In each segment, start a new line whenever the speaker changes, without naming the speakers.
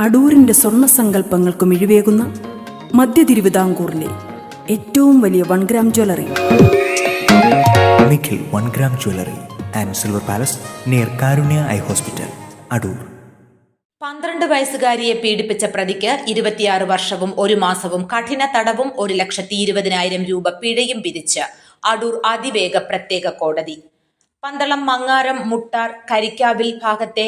അടൂരിന്റെ സ്വർണ സങ്കല്പങ്ങൾക്ക് മിഴിവേകുന്ന മധ്യ തിരുവിതാംകൂറിലെ ഏറ്റവും വലിയ one gram jewellery
Nikhil one gram jewellery and silver palace near Karunya eye hospital Adoor
പന്ത്രണ്ട് വയസ്സുകാരിയെ പീഡിപ്പിച്ച പ്രതിക്ക് ഇരുപത്തിയാറ് വർഷവും ഒരു മാസവും കഠിന തടവും ഒരു ലക്ഷത്തി ഇരുപതിനായിരം രൂപ പിഴയും വിധിച്ച് അടൂർ അതിവേഗ പ്രത്യേക കോടതി. പന്തളം മങ്ങാരം മുട്ടാർ കരിക്കാവിൽ ഭാഗത്തെ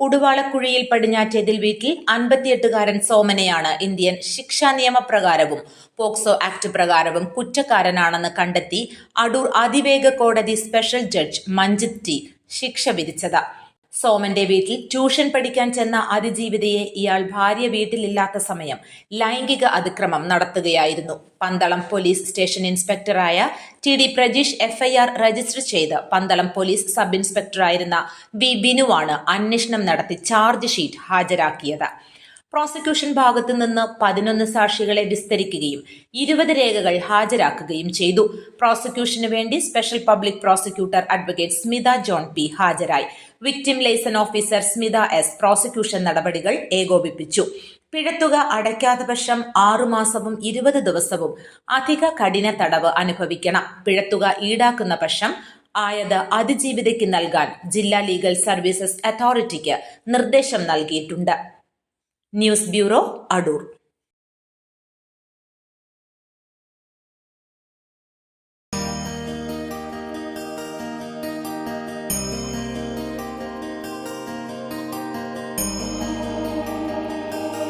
കുടുവാളക്കുഴിയിൽ പടിഞ്ഞാറ്റേതിൽ വീട്ടിൽ അൻപത്തിയെട്ടുകാരൻ സോമനെയാണ് ഇന്ത്യൻ ശിക്ഷാ നിയമപ്രകാരവും പോക്സോ ആക്ട് പ്രകാരവും കുറ്റക്കാരനാണെന്ന് കണ്ടെത്തി അടൂർ അതിവേഗ കോടതി സ്പെഷ്യൽ ജഡ്ജ് മഞ്ജിത് ടി ശിക്ഷ വിധിച്ചത്. സോമന്റെ വീട്ടിൽ ട്യൂഷൻ പഠിക്കാൻ ചെന്ന അതിജീവിതയെ ഇയാൾ ഭാര്യ വീട്ടിലില്ലാത്ത സമയം ലൈംഗിക അതിക്രമം നടത്തുകയായിരുന്നു. Pandalam police station ഇൻസ്പെക്ടറായ T D Prajeesh FIR register ചെയ്ത് പന്തളം പോലീസ് സബ് ഇൻസ്പെക്ടറായിരുന്ന വി ബിനുവാണ് അന്വേഷണം നടത്തി ചാർജ് ഷീറ്റ് ഹാജരാക്കിയത്. പ്രോസിക്യൂഷൻ ഭാഗത്തു നിന്ന് പതിനൊന്ന് സാക്ഷികളെ വിസ്തരിക്കുകയും ഇരുപത് രേഖകൾ ഹാജരാക്കുകയും ചെയ്തു. പ്രോസിക്യൂഷന് വേണ്ടി special public prosecutor advocate Smitha John P ഹാജരായി. Victim liaison officer Smitha S prosecution നടപടികൾ ഏകോപിപ്പിച്ചു. പിഴത്തുക അടയ്ക്കാത്ത പക്ഷം ആറുമാസവും ഇരുപത് ദിവസവും അധിക കഠിന തടവ് അനുഭവിക്കണം. പിഴത്തുക ഈടാക്കുന്ന പക്ഷം ആയത് അതിജീവിതയ്ക്ക് നൽകാൻ ജില്ലാ ലീഗൽ സർവീസസ് അതോറിറ്റിക്ക് നിർദ്ദേശം നൽകിയിട്ടുണ്ട്. News bureau Adoor